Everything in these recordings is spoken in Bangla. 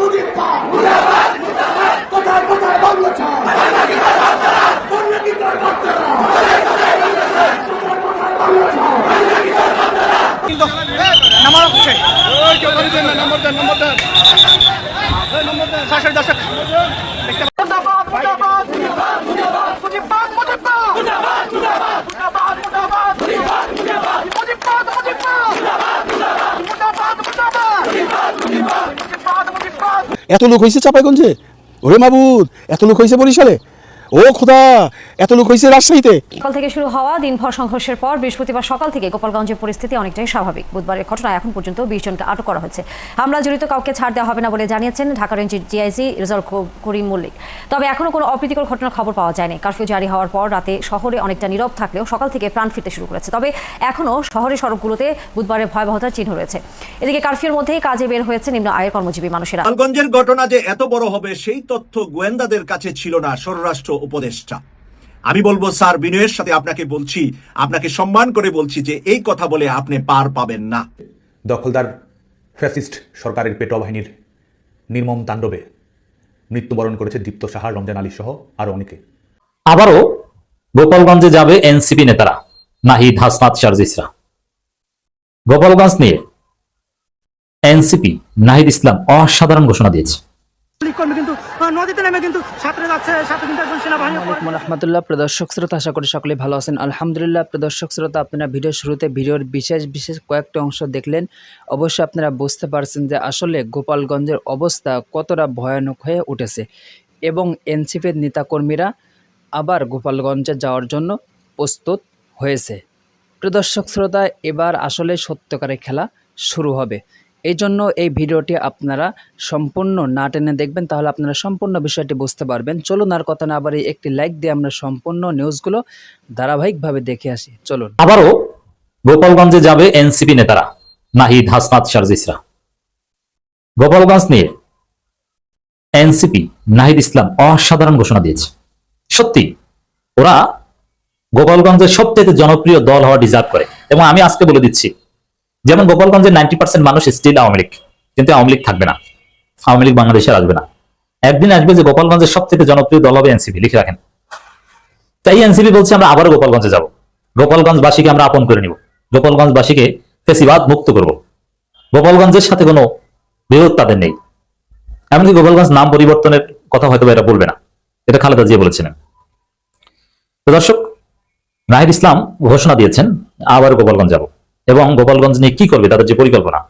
মুজিব পাক কোথায় কোথায় বাংলা ছাড় নাম্বার দর্শক মুর্দাবাদ মুর্দাবাদ মুজিবাদ মুজিবাদ মুর্দাবাদ মুর্দাবাদ মুর্দাবাদ মুর্দাবাদ মুজিবাদ মুজিবাদ মুজিবাদ মুজিবাদ মুর্দাবাদ মুর্দাবাদ মুজিবাদ মুজিবাদ এত লোক হয়েছে চাপাইগঞ্জে? ওরে মাবুদ এত লোক হয়েছে বরিশালে? ও খোদা এত লোক হয়েছে রাজশাহীতে। সকাল থেকে শুরু হওয়া দিনভর সংঘর্ষের পর বৃহস্পতিবার সকাল থেকে গোপালগঞ্জের পরিস্থিতি অনেকটাই স্বাভাবিক। বুধবারের ঘটনায় এখন পর্যন্ত বিশ জনকে আটক করা হয়েছে। হামলা জড়িত কাউকে ছাড় দেওয়া হবে না বলে জানিয়েছেন ঢাকা রেঞ্জের ডিআইজি রেজাল্ট করিম মল্লিক। তবে এখনও কোনো অপ্রীতিকর ঘটনার খবর পাওয়া যায়নি। কারফিউ জারি হওয়ার পর রাতে শহরে অনেকটা নীরব থাকলেও সকাল থেকে প্রাণ ফিরতে শুরু করেছে। তবে এখনও শহরের সড়কগুলোতে বুধবারের ভয়াবহতার চিহ্ন রয়েছে। এদিকে কারফিউর মধ্যেই কাজে বের হয়েছে নিম্ন আয়ের কর্মজীবী মানুষেরা। গোপালগঞ্জের ঘটনা যে এত বড় হবে সেই তথ্য গোয়েন্দাদের কাছে ছিল না। স্বরাষ্ট্র উপদেষ্টা। আমি বলব স্যার বিনয়ের সাথে আপনাকে বলছি আপনাকে সম্মান করে বলছি যে এই কথা বলে আপনি পার পাবেন না। দখলদার ফ্যাসিস্ট সরকারের পেটো বাহিনীর নির্মম তাণ্ডবে মৃত্যুবরণ করেছে দীপ্ত সাহা রমজান আলী সহ আরও অনেকে। আবারও গোপালগঞ্জে যাবে এনসিপি নেতারা নাহিদ হাসনাত শারজিসরা। গোপালগঞ্জ নিয়ে এনসিপি নাহিদ ইসলাম অসাধারণ ঘোষণা দিয়েছে। রহমতুল্লাহ। প্রদর্শক শ্রোতা, আশা করি সকলে ভালো আছেন। আলহামদুলিল্লাহ, প্রদর্শক শ্রোতা, আপনারা ভিডিও শুরুতে ভিডিওর বিশেষ বিশেষ কয়েকটা অংশ দেখলেন। অবশ্যই আপনারা বুঝতে পারছেন যে আসলে গোপালগঞ্জের অবস্থা কতটা ভয়ানক হয়ে উঠেছে। এবং এনসিপির নেতাকর্মীরা আবার গোপালগঞ্জে যাওয়ার জন্য প্রস্তুত হয়েছে। প্রদর্শক শ্রোতা, এবার আসলে সত্যকারে খেলা শুরু হবে। এই জন্য এই ভিডিওটি আপনারা সম্পূর্ণ না টেনে দেখবেন, তাহলে আপনারা সম্পূর্ণ বিষয়টি বুঝতে পারবেন। চলুন আর কথা না বাড়ি একটি লাইক দিয়ে আমরা সম্পূর্ণ নিউজগুলো ধারাবাহিকভাবে দেখে আসি। চলুন। আবারও গোপালগঞ্জে যাবে এনসিপি নেতারা, নাহিদ হাসনাত শারজিসরা গোপালগঞ্জ নিয়ে এনসিপি, নাহিদ ইসলাম অসাধারণ ঘোষণা দিয়েছে। সত্যি, ওরা গোপালগঞ্জের সবথেকে জনপ্রিয় দল হওয়া ডিজার্ভ করে। এবং আমি আজকে বলে দিচ্ছি যেমন গোপালগঞ্জের নাইনটি পার্সেন্ট মানুষ স্টিল আওয়ামী লীগ, কিন্তু আওয়ামী লীগ থাকবে না। আওয়ামী লীগ বাংলাদেশে আসবে না। একদিন আসবে যে গোপালগঞ্জের সব থেকে জনপ্রিয় দল হবে এনসিপি, লিখে রাখেন। তাই এনসিপি বলছে, আমরা আবারও গোপালগঞ্জে যাব। গোপালগঞ্জবাসীকে আমরা আপন করে নিব। গোপালগঞ্জবাসীকে ফেসিবাদ মুক্ত করব। গোপালগঞ্জের সাথে কোনো বিরোধ তাদের নেই। এমনকি গোপালগঞ্জ নাম পরিবর্তনের কথা হয়তো এরা বলবে না। এটা খালেদা জিয়া বলেছিলেন। দর্শক, নাহিদ ইসলাম ঘোষণা দিয়েছেন আবার গোপালগঞ্জ যাব। এবং গোপালগঞ্জ নিয়ে কি করবে? তাদের যে পরিকল্পনা।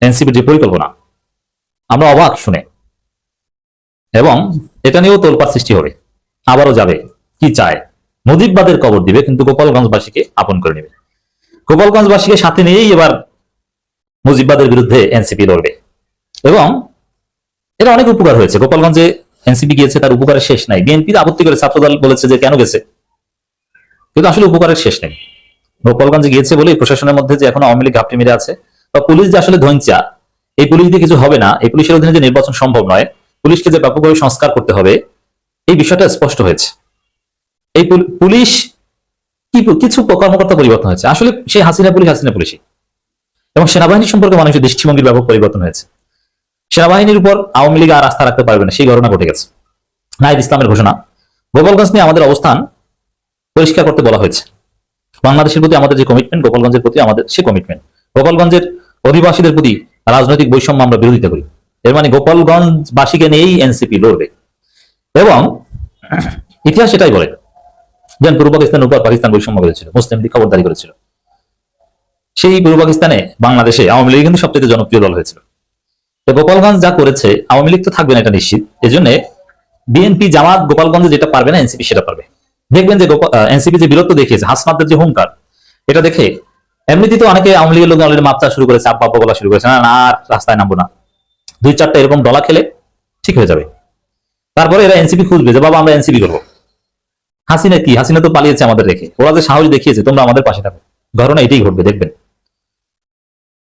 এনসিপির যে পরিকল্পনা। আমরা অবাক শুনে। এবং এটা নিয়েও তোলপাড় সৃষ্টি হবে। আবারও যাবে। কি চায়? মুজিববাদের কবর দিবে, কিন্তু গোপালগঞ্জবাসীকে আপন করে নেবে। গোপালগঞ্জবাসীকে সাথে নিয়েই এবার মুজিববাদের বিরুদ্ধে এনসিপি লড়বে। এবং এটা অনেক উপকার হয়েছে। গোপালগঞ্জে এনসিপি গিয়েছে, তার উপকারের শেষ নাই। বিএনপি আপত্তি করে ছাত্রদল বলেছে যে কেন গেছে। কিন্তু আসলে উপকারের শেষ নেই। গোপালগঞ্জে গিয়েছে বলে প্রশাসনের মধ্যে যে এখন আওয়ামী লীগ ঘাপটি মেরে আছে, বা পুলিশ যে আসলে ধৈঞ্চা এই পুলিশ দিয়ে কিছু হবে না, এই পুলিশের অধীনে যে নির্বাচন সম্ভব নয়, পুলিশকে যে ব্যাপকভাবে সংস্কার করতে হবে, এই বিষয়টা স্পষ্ট হয়েছে। এই পুলিশ কি কিছু কর্মকর্তা পরিবর্তন হয়েছে। আসলে সেই হাসিনা পুলিশ হাসিনা পুলিশই। এবং সেনাবাহিনী সম্পর্কে মানুষের দৃষ্টিভঙ্গির ব্যাপক পরিবর্তন হয়েছে। সেনাবাহিনীর উপর আওয়ামী লীগ আর আস্থা রাখতে পারবে না, সেই ঘটনা ঘটে গেছে। নাহিদ ইসলামের ঘোষণা। গোপালগঞ্জ নিয়ে আমাদের অবস্থান পরিষ্কার করতে বলা হয়েছে। বাংলাদেশের প্রতি আমাদের যে কমিটমেন্ট গোপালগঞ্জের প্রতি আমাদের সে কমিটমেন্ট গোপালগঞ্জের অধিবাসীদের প্রতি রাজনৈতিক বৈষম্য আমরা বিরোধিতা করি। এর মানে গোপালগঞ্জবাসীকে নিয়েই এনসিপি লড়বে। এবং ইতিহাস সেটাই বলে, যেন পূর্ব পাকিস্তানের উপর পাকিস্তান বৈষম্য করেছিল, মুসলিম লীগ খবরদারি করেছিল। সেই পূর্ব পাকিস্তানে বাংলাদেশে আওয়ামী লীগ কিন্তু সবচেয়ে জনপ্রিয় দল হয়েছিল। তো গোপালগঞ্জ যা করেছে, আওয়ামী লীগ তো থাকবে না, এটা নিশ্চিত। এই জন্য বিএনপি, জামাত গোপালগঞ্জে যেটা পারবে না, এনসিপি সেটা পারবে। দেখবেন যে এনসিপি যে বীরত্ব দেখিয়েছে হাসমাদের যে হুঙ্কার, এটা দেখে এমনিতে তো অনেকে আওয়ামী লীগের লোক অলরেডি মাপচা শুরু করেছে, আব্বা বলা শুরু করেছে না, আর রাস্তায় নামবো না। দুই চারটা এরকম ডলা খেলে ঠিক হয়ে যাবে। তারপরে এরা এনসিপি খুঁজবে যে, বাবা, আমরা এনসিপি করব। হাসিনা কি? হাসিনা তো পালিয়েছে আমাদের রেখে। ওরা যে সাহস দেখিয়েছে, তোমরা আমাদের পাশে থাকো। ঘটনা এটাই ঘটবে, দেখবেন।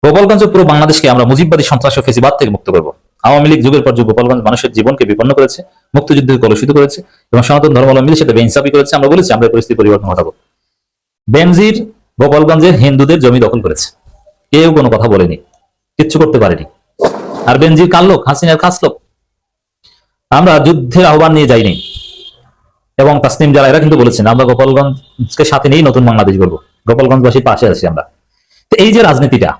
গোপালগঞ্জ পুরো বাংলাদেশকে আমরা মুজিববাদী সন্ত্রাস ও ফেসিবাদ থেকে মুক্ত করব। আওয়ামী লীগ যুগের পর যুগ গোপালগঞ্জ মানুষের জীবনকে বিপন্ন করেছে মুক্তিযুদ্ধে কলুষিত করেছে এবং সনাতন ধর্মাবলম্বী সেটা বেইনসাফি করেছে। আমরা বলেছি, আমরা পরিস্থিতি পরিবর্তন ঘটাবো। বেনজির গোপালগঞ্জের হিন্দুদের জমি দখল করেছে। কেউ কোনো কথা বলেনি, কিচ্ছু করতে পারেনি। আর বেনজির কার লোক? হাসিনার খাস লোক। আমরা যুদ্ধের আহ্বান নিয়ে যাইনি। এবং তাসনিম যারা এরা কিন্তু বলেছেন, আমরা গোপালগঞ্জকে সাথে নিয়েই নতুন বাংলাদেশ গড়বো। গোপালগঞ্জবাসীর পাশে আছি আমরা। তো এই যে রাজনীতিটা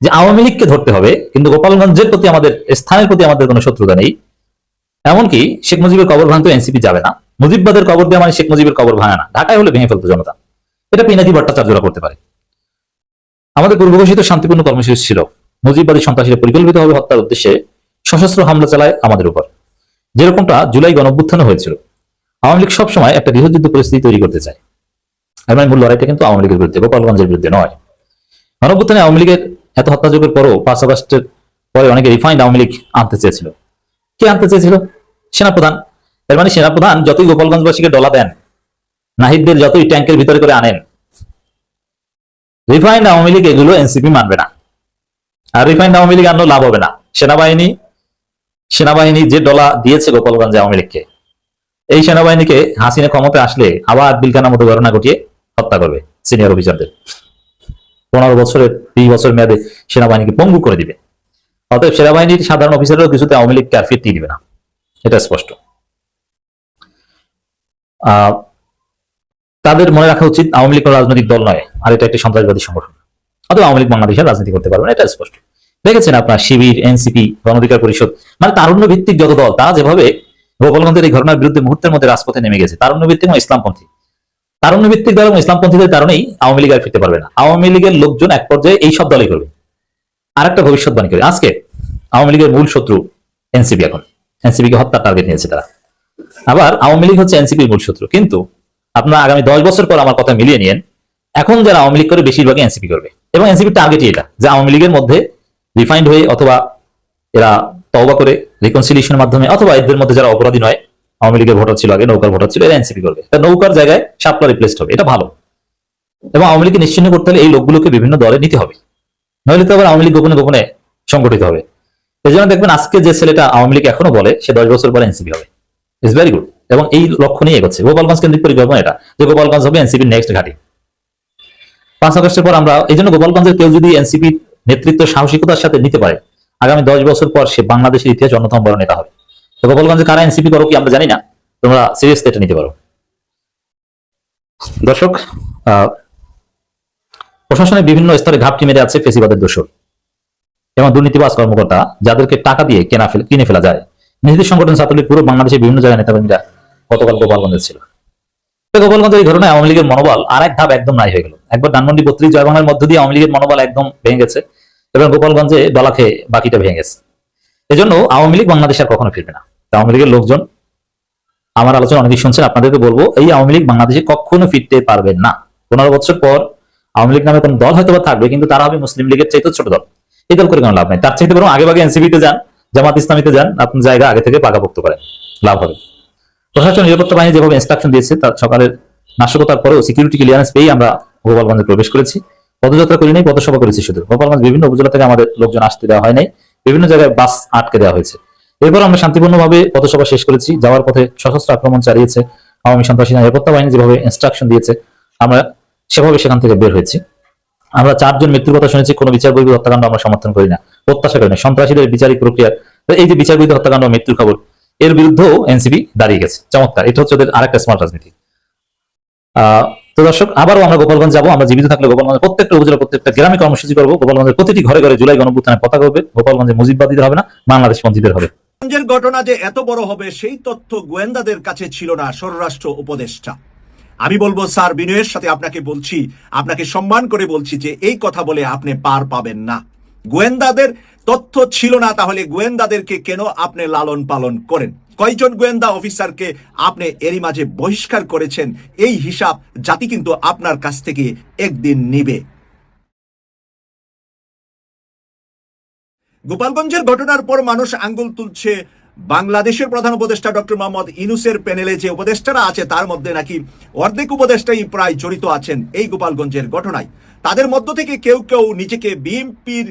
যে আওয়ামী লীগকে ধরতে হবে, কিন্তু গোপালগঞ্জের প্রতি আমাদের, স্থানের প্রতি আমাদের কোনো শত্রুতা নেই। এমনকি শেখ মুজিবের কবর ভাঙতে এনসিপি যাবে না। মুজিববাদের কবর দিয়ে মানে শেখ মুজিবের কবর ভাঙে না। ঢাকায় হলে ভেঙে ফেলতো জনতা। এটা পিনাকি ভট্টাচার্যরা করতে পারে। আমাদের পূর্বঘোষিত শান্তিপূর্ণ কর্মসূচি ছিল। মুজিববাদী সন্ত্রাসীরা পরিকল্পিতভাবে হত্যার উদ্দেশ্যে সশস্ত্র হামলা চালায় আমাদের উপর। যেরকমটা জুলাই গণঅভ্যুত্থানে হয়েছিল। আওয়ামী লীগ সবসময় একটা গৃহযুদ্ধ পরিস্থিতি তৈরি করতে চায়। এর মানে মূল লড়াইটা কিন্তু আওয়ামী লীগের বিরুদ্ধে, গোপালগঞ্জের বিরুদ্ধে নয়। গণঅভ্যুত্থানে আওয়ামী লীগের এত হত্যাযোগের পরও পাঁচ আগস্টের পরে অনেকে রিফাইন্ড আওয়ামী লীগ আনতে চেয়েছিল। কে আনতে চেয়েছিল? সেনাপ্রধান। এর মানে সেনাপ্রধান যতই গোপালগঞ্জবাসীকে ডলা দেন, নাহিদদের যতই ট্যাঙ্কের ভিতরে করে আনেন রিফাইন্ড আওয়ামী লীগ এগুলো এনসিপি মানবে না। আর রিফাইন্ড আওয়ামী লীগ আনলেও লাভ হবে না। সেনাবাহিনী সেনাবাহিনী যে ডলা দিয়েছে গোপালগঞ্জে আওয়ামী লীগকে, এই সেনাবাহিনীকে হাসিনা ক্ষমতায় আসলে আবার বিলকানা মতো ঘটনা ঘটিয়ে হত্যা করবে সিনিয়র অফিসারদের পনেরো বছরের, বিশ বছর মেয়াদে সেনাবাহিনীকে পঙ্গু করে দিবে। অতএব সেনাবাহিনীর সাধারণ অফিসাররাও কিছুতে আওয়ামী লীগকে আর ফিরতেই দিবে না। এটা স্পষ্ট। তাদের মনে রাখা উচিত, আওয়ামী লীগ রাজনৈতিক দল নয়, আর এটা একটি সন্ত্রাসবাদী সংগঠন। অথবা আওয়ামী লীগ বাংলাদেশের রাজনীতি করতে পারবে না, এটা স্পষ্ট। দেখেছেন আপনার, শিবির, এনসিপি, গণঅধিকার পরিষদ মানে তারুণ্য ভিত্তিক যত দল, তারা যেভাবে গোপালগঞ্জের এই ঘটনার বিরুদ্ধে মুহূর্তের মধ্যে রাজপথে নেমে গেছে তারুণ্য ভিত্তিক ইসলামপন্থী। তারুণ্য ভিত্তিক দল এবং ইসলামপন্থীদের কারণেই আওয়ামী লীগ আর ফিরতে পারবে না। আওয়ামী লীগের লোকজন এক পর্যায়ে এই সব দলই করবে। আরেকটা ভবিষ্যৎবাণী করে। আজকে আওয়ামী লীগের মূল শত্রু এনসিপি এখন। এনসিপি কে হত্যার টার্গেট নিয়েছে তারা। আবার আওয়ামী লীগ হচ্ছে এনসিপির মূল শত্রু। কিন্তু আপনার আগামী দশ বছর পর আমার কথা মিলিয়ে নিয়েন, এখন যারা আওয়ামী লীগ করে বেশিরভাগই এনসিপি করবে। এবং এনসিপির টার্গেটই এটা, যে আওয়ামী লীগের মধ্যে রিফাইন্ড হয়ে অথবা এরা তওবা করে রিকনসিলিয়েশনের মাধ্যমে, অথবা এদের মধ্যে যারা অপরাধী নয় আওয়ামী লীগের ভোটার ছিল আগে, নৌকার ভোটার ছিল, এরা এনসিপি করবে। তা নৌকার জায়গায় সাপলা রিপ্লেসড হবে, এটা ভালো। এবং আওয়ামী লীগকে নিশ্চিন্ন করতে হলে এই লোকগুলোকে বিভিন্ন দলে নিতে হবে। নইলে তো আবার আওয়ামী লীগ গোপনে গোপনে সংগঠিত হবে। এই জন্য দেখবেন আজকে যে ছেলেটা আওয়ামী লীগ এখনও বলে, সে দশ বছর পরে এনসিপি হবে। ইটস ভেরি গুড এবং এই লক্ষ্য নিয়ে এগোচ্ছে। গোপালগঞ্জ কেন্দ্রিক পরিকল্পনা এটা, যে গোপালগঞ্জ হবে এনসিপির নেক্সট ঘাটি। পাঁচ আগস্টের পর আমরা, এই জন্য গোপালগঞ্জের কেউ যদি এনসিপির নেতৃত্ব সাহসিকতার সাথে নিতে পারে, আগামী দশ বছর পর সে বাংলাদেশের ইতিহাস অন্যতম বড় নেতা হবে। গোপালগঞ্জে কারা এনসিপি করো কি আমরা জানি না। তোমরা সিরিয়াস এটা নিতে পারো। দর্শক প্রশাসনের বিভিন্ন স্তরে ঘাপটি মেরে আছে ফেসিবাদের দোষর। এবং দুর্নীতিবাজ কর্মকর্তা, যাদেরকে টাকা দিয়ে কেনা ফেলে, কিনে ফেলা যায়। নিজেদের সংগঠন ছাত্রলীগ পুরো বাংলাদেশের বিভিন্ন জায়গায় নেতাকর্মীরা গতকাল গোপালগঞ্জে ছিল। গোপালগঞ্জের এই ঘটনায় আওয়ামী লীগের মনোবল আর এক ধাপ একদম নাই হয়ে গেল। একবার ধানমন্ডি বত্রিশ জয়বাংলার মধ্য দিয়ে আওয়ামী লীগের মনোবল একদম ভেঙে গেছে এবং গোপালগঞ্জে দলা খেয়ে বাকিটা ভেঙে গেছে। এজন্য আওয়ামী লীগ বাংলাদেশে আর কখনো ফিরবে না। তো আওয়ামী লীগের লোকজন আমার আলোচনা অনেকেই শুনছেন, আপনাদেরকে বলব, এই আওয়ামী লীগ বাংলাদেশে কখনো ফিরতে পারবেন না। পনেরো বছর পর আওয়ামী লীগ নামে কোন দল হয়তো থাকবে, কিন্তু তারা হবে মুসলিম লীগের চাইতে ছোট দল। এই দল করে কোনো লাভ নেই। তার চাইতে বরং আগে ভাগে এনসিপিতে যান, জামাত ইসলামীতে যান আপনি জায়গা আগে থেকে পাকাপোক্ত করেন, লাভ হবে। প্রশাসন নিরাপত্তা বাহিনী যেভাবে ইনস্ট্রাকশন দিয়েছে, তার সকালের নাশকতার পরেও সিকিউরিটি ক্লিয়ারেন্স পেয়ে আমরা গোপালগঞ্জে প্রবেশ করেছি। পদযাত্রা করি নাই পদসভা করেছি শুধু। গোপালগঞ্জ বিভিন্ন উপজেলা থেকে আমাদের লোকজন আসতে দেওয়া হয় নাই। বিভিন্ন জায়গায় বাস আটকে দেওয়া হয়েছে। এরপর আমরা শান্তিপূর্ণভাবে পথসভা শেষ করেছি। যাওয়ার পথে সশস্ত্র আক্রমণ চালিয়েছে আওয়ামী সন্ত্রাসী নিরাপত্তা বাহিনী, যেভাবে ইনস্ট্রাকশন দিয়েছে, আমরা সেভাবে সেখান থেকে বের হয়েছি। আমরা চারজন মৃত্যুর কথা শুনেছি, কোনো বিচার বৈধ হত্যাকাণ্ড আমরা সমর্থন করি না, প্রত্যাশা করি না। সন্ত্রাসীদের বিচারিক প্রক্রিয়া এই যে বিচার বৈধ হত্যাকাণ্ড মৃত্যুর খবর, এর বিরুদ্ধেও এনসিপি দাঁড়িয়ে গেছে। চমৎকার, এটা হচ্ছে ওদের আরেকটা স্মার্ট রাজনীতি। তো দর্শক, আবারও আমরা গোপালগঞ্জ যাব। আমরা জীবিত থাকলে গোপালগঞ্জের প্রত্যেকটা উপজেলা, প্রত্যেকটা গ্রামে কর্মসূচি করব। গোপালগঞ্জের প্রতিটি ঘরে ঘরে জুলাই গণভুত্থানে পতাকা হবে গোপালগঞ্জে মুজিববাদীদের হবে না, বাংলাদেশ পন্থীদের হবে। ঘটনা যে এত বড় হবে, সেই তথ্য গোয়েন্দাদের কাছে ছিল না, স্বরাষ্ট্র উপদেষ্টা। আমি বলব, স্যার বিনয়ের সাথে আপনাকে বলছি, আপনাকে সম্মান করে বলছি যে এই কথা বলে আপনি পার পাবেন না। গোয়েন্দাদের তথ্য ছিল না, তাহলে গোয়েন্দাদেরকে কেন আপনি লালন পালন করেন? কয়জন গোয়েন্দা অফিসারকে আপনি এরই মাঝে বহিষ্কার করেছেন? এই হিসাব জাতি কিন্তু আপনার কাছ থেকে একদিন নিবে। গোপালগঞ্জের ঘটনার পর মানুষ আঙ্গুল তুলছে। বাংলাদেশের প্রধান উপদেষ্টা ডক্টর মোহাম্মদ ইনুসের প্যানেলে যে উপদেষ্টারা আছে, তার মধ্যে নাকি অর্ধেক উপদেষ্টাই প্রায় জড়িত আছেন এই গোপালগঞ্জের ঘটনায়। তাদের মধ্য থেকে কেউ কেউ নিজেকে বিএনপির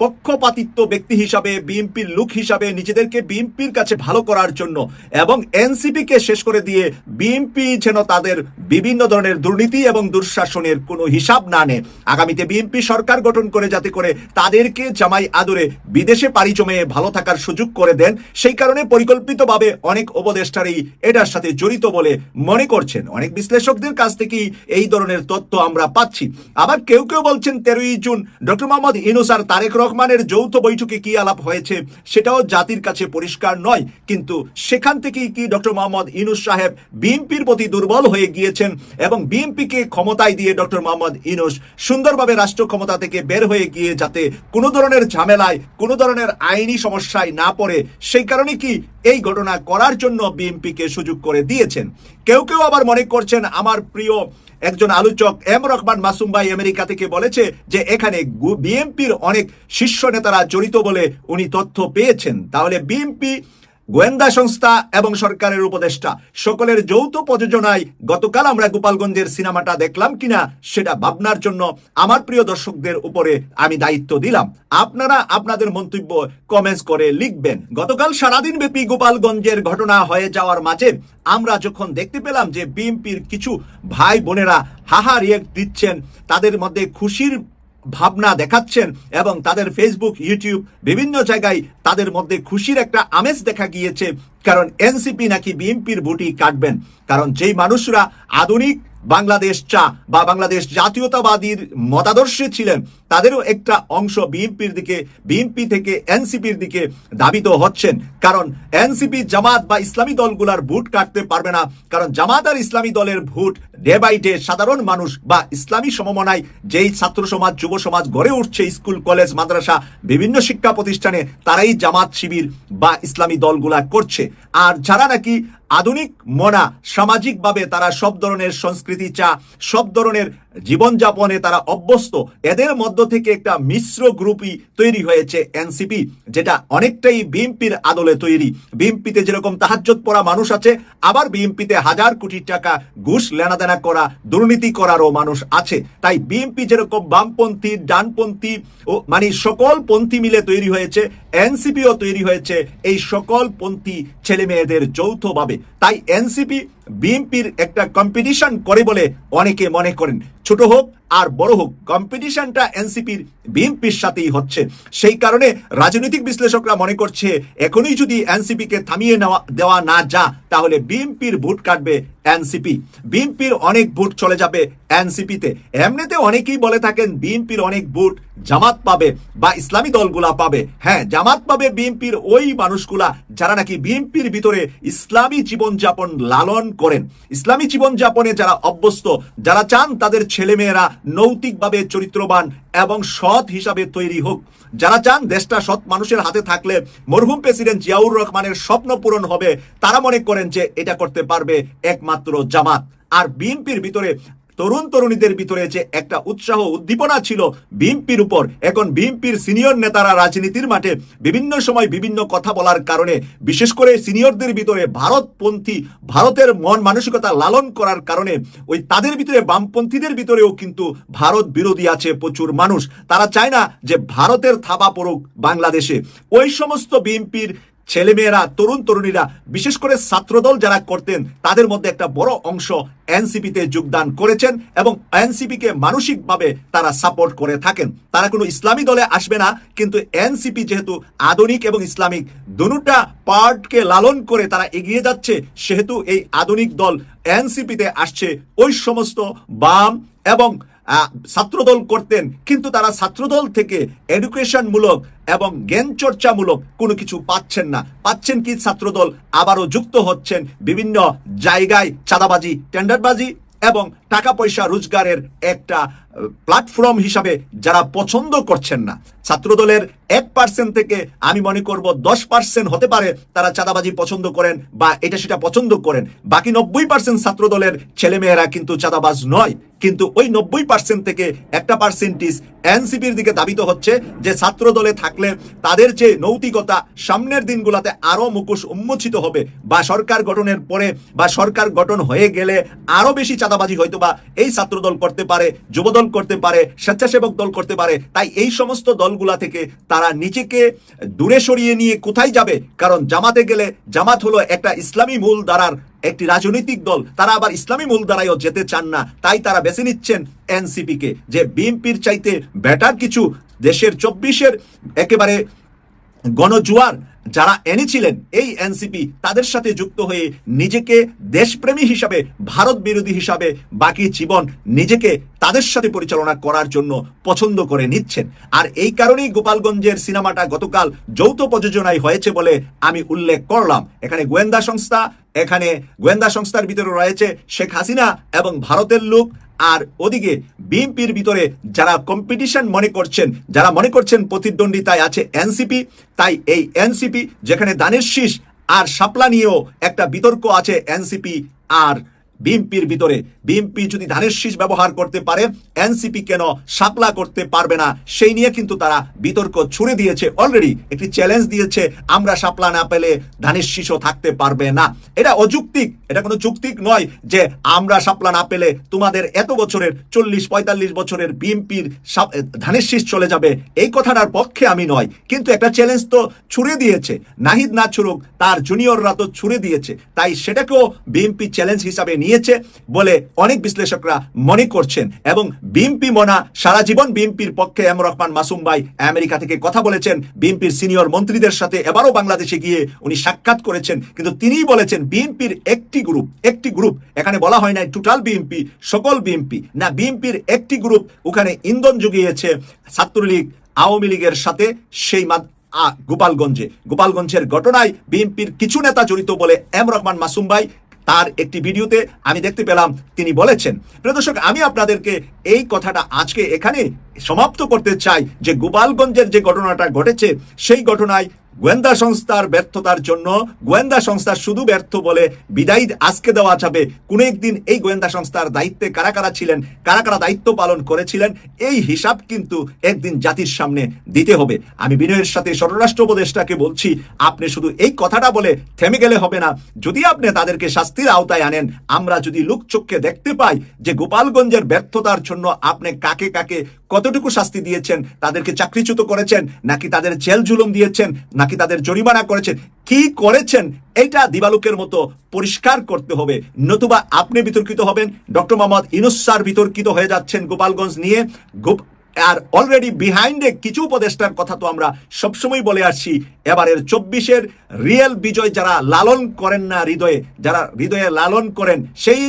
পক্ষপাতিত্ব ব্যক্তি হিসাবে, বিএনপির লুক হিসাবে নিজেদেরকে বিএনপির কাছে ভালো করার জন্য এবং এনসিপি কে শেষ করে দিয়ে বিএনপি যেন তাদের বিভিন্ন ধরনের দুর্নীতি এবং দুঃশাসনের কোনো হিসাব না নেয়। আগামীতে বিএনপি সরকার গঠন করে যাতে করে তাদেরকে জামাই আদরে বিদেশে পাড়ি জমে ভালো থাকার সুযোগ করে দেন, সেই কারণে পরিকল্পিতভাবে অনেক উপদেষ্টারই এটার সাথে জড়িত বলে মনে করছেন। অনেক বিশ্লেষকদের কাছ থেকেই এই ধরনের তথ্য আমরা পাচ্ছি। আবার কেউ কেউ বলছেন তেরোই জুন ডক্টর মোহাম্মদ ইনুস আর তারেক রহমানের যৌথ বৈঠকে কি আলাপ হয়েছে সেটাও জাতির কাছে পরিষ্কার নয়, কিন্তু সেখান থেকেই কি ডক্টর মোহাম্মদ ইনুস সাহেব বিএনপির প্রতি দুর্বল হয়ে গিয়েছেন এবং বিএনপিকে ক্ষমতায় দিয়ে ডক্টর মোহাম্মদ ইনুস সুন্দরভাবে রাষ্ট্র ক্ষমতা থেকে বের হয়ে গিয়ে যাতে কোনো ধরনের ঝামেলায়, কোনো ধরনের আইনি সমস্যায় না পড়ে, সেই কারণে কি এই ঘটনা করার জন্য বিএনপিকে সুযোগ করে দিয়েছেন? কেউ কেউ আবার মনে করছেন আমার প্রিয় একজন আলোচক এম রহমান মাসুম ভাই আমেরিকা থেকে বলেছে যে এখানে বিএনপির অনেক শীর্ষ নেতারা জড়িত বলে উনি তথ্য পেয়েছেন। তাহলে বিএনপি গোয়েন্দা সংস্থা এবং সরকারের উপদেষ্টা। সকলের যৌথ প্রযোজনায় গতকাল আমরা গোপালগঞ্জের সিনেমাটা দেখলাম কিনা সেটা ভাবনার জন্য আমার প্রিয় দর্শকদের উপরে আমি দায়িত্ব দিলাম। আপনারা আপনাদের মন্তব্য কমেন্টস করে লিখবেন। গতকাল সারাদিন ব্যাপী গোপালগঞ্জের ঘটনা হয়ে যাওয়ার মাঝে আমরা যখন দেখতে পেলাম যে বিএনপির কিছু ভাই বোনেরা হাহা রিয়েক্ট দিচ্ছেন, তাদের মধ্যে খুশির ভাবনা দেখাচ্ছেন এবং তাদের ফেসবুক ইউটিউব বিভিন্ন জায়গায় তাদের মধ্যে খুশির একটা আমেজ দেখা গিয়েছে। কারণ এনসিপি নাকি বিএনপির বুটি কাটবেন। কারণ যেই মানুষরা আধুনিক বাংলাদেশ চা বা বাংলাদেশ জাতীয়তাবাদীর মতাদর্শে ছিলেন, তাদেরও একটা অংশ বিএনপির দিকে বিএনপি থেকে এনসিপির দিকে দাবিত হচ্ছেন। কারণ এনসিপি জামাত বা ইসলামী দলগুলার ভোট কাটতে পারবে না। কারণ জামাত আর ইসলামী দলের ভোট ডে বাই ডে সাধারণ মানুষ বা ইসলামী সমমনায় যেই ছাত্র সমাজ, যুব সমাজ গড়ে উঠছে, স্কুল, কলেজ, মাদ্রাসা, বিভিন্ন শিক্ষা প্রতিষ্ঠানে তারাই জামাত, শিবির বা ইসলামী দলগুলা করছে। আর যারা নাকি আধুনিক মনা, সামাজিকভাবে তারা সব ধরনের সংস্কৃতি চা, সব ধরনের জীবনযাপনে তারা অভ্যস্ত, এদের মধ্য থেকে একটা মিশ্র গ্রুপই তৈরি হয়েছে এনসিপি, যেটা অনেকটাই বিএনপির আদলে তৈরি। বিএনপিতে যেরকম তাহাজ্জত পড়া মানুষ আছে, আবার বিএনপিতে হাজার কোটি টাকা ঘুষ, লেনাদেনা করা, দুর্নীতি করারও মানুষ আছে। তাই বিএনপি যেরকম বামপন্থী, ডানপন্থী ও মানে সকল পন্থী মিলে তৈরি হয়েছে এনসিপিও তৈরি হয়েছে এই সকল পন্থী ছেলে মেয়েদের যৌথভাবে। তাই এনসিপি বিএনপির একটা কম্পিটিশন করে বলে অনেকে মনে করেন। ছোট হোক আর বড় হোক কম্পিটিশনটা এনসিপির বিএনপির সাথেই হচ্ছে। সেই কারণে রাজনৈতিক বিশ্লেষকরা মনে করছে, এখনই যদি এনসিপি কে থামিয়ে নেওয়া, দেওয়া না যা, তাহলে বিএনপির ভোট কাটবে এনসিপি। বিএনপির অনেক ভোট চলে যাবে এনসিপিতে এমনিতে অনেকেই বলে থাকেন, বিএনপির অনেক বুট জামাত পাবে বা ইসলামী দলগুলা পাবে। হ্যাঁ জামাত পাবে বিএনপির ওই মানুষগুলা যারা নাকি বিএনপির ভিতরে ইসলামী জীবনযাপন লালন করেন। ইসলামী জীবনযাপনে যারা অভ্যস্ত, যারা চান তাদের ছেলেমেয়েরা নৈতিকভাবে চরিত্রবান এবং সৎ হিসাবে তৈরি হোক। যারা চান দেশটা সৎ মানুষের হাতে থাকলে মরহুম প্রেসিডেন্ট জিয়াউর রহমানের স্বপ্ন পূরণ হবে, তারা মনে করেন যে এটা করতে পারবে একমাত্র জামাত। আর বিএনপির ভিতরে তরুণ তরুণীদের ভিতরে যে একটা উৎসাহ উদ্দীপনা ছিল বিএনপির উপর, এখন বিএনপির সিনিয়র নেতারা রাজনীতির মাঠে বিভিন্ন সময় বিভিন্ন কথা বলার কারণে, বিশেষ করে সিনিয়রদের ভিতরে ভারতপন্থী, ভারতের মন মানসিকতা লালন করার কারণে, ওই তাদের ভিতরে বামপন্থীদের ভিতরেও কিন্তু ভারত বিরোধী আছে প্রচুর মানুষ। তারা চায় না যে ভারতের থাবা পড়ুক বাংলাদেশে। ওই সমস্ত বিএনপির ছেলেমেয়েরা, তরুণ তরুণীরা, বিশেষ করে ছাত্রদল যারা করতেন, তাদের মধ্যে একটা বড় অংশ এনসিপিতে যোগদান করেছেন এবং এনসিপিকে মানসিকভাবে তারা সাপোর্ট করে থাকেন। তারা কোনো ইসলামী দলে আসবে না, কিন্তু এনসিপি যেহেতু আধুনিক এবং ইসলামিক, দুটা পার্টকে লালন করে তারা এগিয়ে যাচ্ছে, সেহেতু এই আধুনিক দল এনসিপিতে আসছে। ওই সমস্ত বাম এবং ছাত্রদল করতেন, কিন্তু তারা ছাত্রদল থেকে এডুকেশনমূলক এবং জ্ঞান চর্চামূলক কোনো কিছু পাচ্ছেন না। পাচ্ছেন কি ছাত্রদল? আবারও যুক্ত হচ্ছেন বিভিন্ন জায়গায় চাঁদাবাজি, টেন্ডারবাজি এবং টাকা পয়সা রোজগারের একটা প্ল্যাটফর্ম হিসাবে যারা পছন্দ করছেন না। ছাত্রদলের এক পার্সেন্ট থেকে আমি মনে করব দশ পার্সেন্ট হতে পারে তারা চাঁদাবাজি পছন্দ করেন বা এটা সেটা পছন্দ করেন। বাকি নব্বই পার্সেন্ট ছাত্রদলের ছেলেমেয়েরা কিন্তু চাঁদাবাজ নয়। কিন্তু ওই নব্বই পার্সেন্ট থেকে একটা পার্সেন্টেজ এনসিপির দিকে দাবিত হচ্ছে যে ছাত্র দলে থাকলে তাদের যে নৈতিকতা সামনের দিনগুলোতে আরও মুখোশ উন্মোচিত হবে বা সরকার গঠনের পরে বা সরকার গঠন হয়ে গেলে আরও বেশি চাঁদাবাজি হয়তো বা এই ছাত্র দল করতে পারে, যুবদল করতে পারে, স্বেচ্ছাসেবক দল করতে পারে। তাই এই সমস্ত দলগুলো দলগুলা থেকে তারা নিজেকে দূরে সরিয়ে নিয়ে কোথায় যাবে? কারণ জামাতে গেলে জামাত হলো একটা ইসলামী মূল দ্বারার একটি রাজনৈতিক দল। তারা আবার ইসলামী মূল দ্বারায়ও যেতে চান না। তাই তারা বেছে নিচ্ছেন এনসিপি কে যে বিএনপির চাইতে বেটার কিছু দেশের চব্বিশের একেবারে গণজুয়ার যারা এনেছিলেন এই এনসিপি, তাদের সাথে যুক্ত হয়ে নিজেকে দেশপ্রেমী হিসাবে, ভারত বিরোধী হিসাবে বাকি জীবন নিজেকে তাদের সাথে পরিচালনা করার জন্য পছন্দ করে নিচ্ছেন। আর এই কারণেই গোপালগঞ্জের সিনেমাটা গতকাল যৌথ প্রযোজনায় হয়েছে বলে আমি উল্লেখ করলাম। এখানে গোয়েন্দা সংস্থা, এখানে গোয়েন্দা সংস্থার ভিতরে রয়েছে শেখ হাসিনা এবং ভারতের লোক আর ওদিকে বিএনপির ভিতরে যারা কম্পিটিশন মনে করছেন, যারা মনে করছেন প্রতিদ্বন্দ্বিতায় আছে এনসিপি, তাই এই এনসিপি যেখানে দানের শীষ আর শাপলা নিয়েও একটা বিতর্ক আছে এনসিপি আর বিএনপির ভিতরে, বিএনপি যদি ধানের শীষ ব্যবহার করতে পারে, এনসিপি কেন শাপলা করতে পারবে না? সেই নিয়ে কিন্তু তারা বিতর্ক ছুড়ে দিয়েছে অলরেডি একটি চ্যালেঞ্জ দিয়েছে, আমরা শাপলা না পেলে ধানের শীষও থাকতে পারবে না। এটা অযৌক্তিক, এটা কোনো যৌক্তিক নয় যে আমরা শাপলা না পেলে তোমাদের এত বছরের চল্লিশ, পঁয়তাল্লিশ বছরের বিএনপির ধানের শীষ চলে যাবে। এই কথাটার পক্ষে আমি নয়। কিন্তু একটা চ্যালেঞ্জ তো ছুড়ে দিয়েছে। নাহিদ না ছুড়ুক, তার জুনিয়ররা তো ছুড়ে দিয়েছে। তাই সেটাকেও বিএনপি চ্যালেঞ্জ হিসাবে নিয়েছে বলে অনেক বিশ্লেষকরা মনে করছেন এবং বিএনপি মনা সারা জীবন বিএনপির পক্ষে এম রহমান মাসুম ভাই আমেরিকা থেকে কথা বলেছেন। বিএনপির সিনিয়র মন্ত্রীদের সাথে এবারও বাংলাদেশে গিয়ে উনি সাক্ষাৎ করেছেন। কিন্তু তিনিই বলেছেন বিএনপির একটি গ্রুপ একটি গ্রুপ, এখানে বলা হয় নাই টোটাল বিএনপি, সকল বিএনপি, না বিএনপির একটি গ্রুপ ওখানে ইন্ধন জুগিয়েছে ছাত্রলীগ, আওয়ামী লীগের সাথে সেই মাদ গোপালগঞ্জে। গোপালগঞ্জের ঘটনায় বিএনপির কিছু নেতা জড়িত বলে এম রহমান মাসুম ভাই তার একটি ভিডিওতে আমি দেখতে পেলাম তিনি বলেছেন, প্রিয় দর্শক, আমি আপনাদেরকে এই কথাটা আজকে এখানে সমাপ্ত করতে চাই যে গোপালগঞ্জের যে ঘটনাটা ঘটেছে, সেই ঘটনায় গোয়েন্দা সংস্থার ব্যর্থতার জন্য গোয়েন্দা সংস্থা শুধু ব্যর্থ বলে বিদায় আজকে দেওয়া যাবে। কোনো একদিন এই গোয়েন্দা সংস্থার দায়িত্বে কারা কারা ছিলেন, কারা কারা দায়িত্ব পালন করেছিলেন, এই হিসাব কিন্তু একদিন জাতির সামনে দিতে হবে। আমি বিনয়ের সাথে স্বরাষ্ট্র উপদেষ্টাকে বলছি, আপনি শুধু এই কথাটা বলে থেমে গেলে হবে না। যদি আপনি তাদেরকে শাস্তির আওতায় আনেন, আমরা যদি লোকচক্ষে দেখতে পাই যে গোপালগঞ্জের ব্যর্থতার জন্য আপনি কাকে কাকে কতটুকু শাস্তি দিয়েছেন? তাদেরকে চাকরিচ্যুত করেছেন? নাকি তাদের জেল জুলুম দিয়েছেন? নাকি তাদের জরিমানা করেছেন? কি করেছেন? এইটা দিবালুকের মতো পরিষ্কার করতে হবে। নতুবা আপনি বিতর্কিত হবেন। ডক্টর মোহাম্মদ ইনুস স্যার বিতর্কিত হয়ে যাচ্ছেন গোপালগঞ্জ নিয়ে। গোপ আর অলরেডি বিহাইন্ডে কিছু উপদেষ্টার কথা তো আমরা সবসময় বলে আসছি। এবারের চব্বিশের রিয়েল বিজয় যারা লালন করেন না হৃদয়ে, যারা হৃদয়ে লালন করেন, সেই